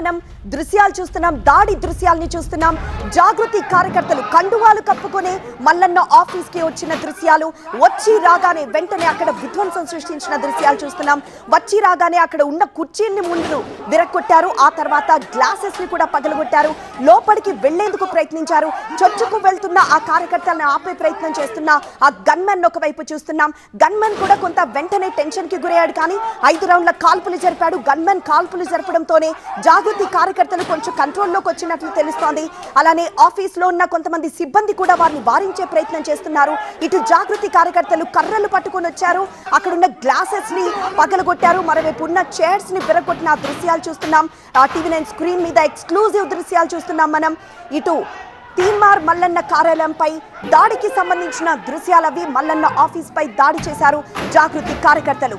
మనం దృశ్యాలు చూస్తున్నాం దాడి దృశ్యాల్ని చూస్తున్నాం. జాగృతి కార్యకర్తలు కండువాలు కప్పుకొని మల్లన్న ఆఫీస్కి వచ్చిన దృశ్యాలు వచ్చి రాగానే వెంటనే అక్కడ విధ్వంసం సృష్టించిన దృశ్యాలు చూస్తున్నాం. వచ్చి రాగానే అక్కడ ఉన్న కుర్చీల్ని ముందు విరక్కొట్టారు ఆ తర్వాత గ్లాసెస్ని కూడా పగలగొట్టారు. లోపలికి వెళ్ళేందుకు ప్రయత్నించారు. చొచ్చుకు వెళ్తున్న ఆ కార్యకర్తలను ఆపే ప్రయత్నం చేస్తున్న ఆ గన్మెన్ ఒకవైపు చూస్తున్నాం. గన్మెన్ కూడా కొంత వెంటనే టెన్షన్కి గురయ్యాడు కానీ ఐదు రౌండ్ల కాల్పులు జరిపాడు. గన్మెన్ కాల్పులు జరపడంతోనే జాగృతి కార్యకర్తలు కొంచెం కంట్రోల్లోకి వచ్చినట్లు తెలుస్తోంది. అలానే ఆఫీస్లో ఉన్న కొంతమంది సిబ్బంది కూడా వారిని వారించే ప్రయత్నం చేస్తున్నారు. ఇటు జాగృతి కార్యకర్తలు కర్రలు పట్టుకొని వచ్చారు. అక్కడున్న గ్లాసెస్ని పగలగొట్టారు. మరోవైపు ఉన్న చైర్స్ని విరగొట్టిన దృశ్యాలు చూస్తున్నాం. టీవీ నైన్ స్క్రీన్ మీద ఎక్స్క్లూజివ్ దృశ్యాలు చూస్తున్నాం మనం. ఇటు తీన్మార్ మల్లన్న కార్యాలయంపై దాడికి సంబంధించిన దృశ్యాలవి మల్లన్న ఆఫీస్ పై దాడి చేశారు జాగృతి కార్యకర్తలు.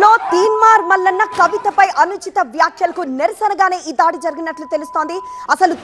గతంలో తీన్మార్ మల్లన్న కవితపై అనుచిత వ్యాఖ్యలకు నిరసనగానే ఈ దాడి జరిగినట్లు తెలుస్తోంది. అసలు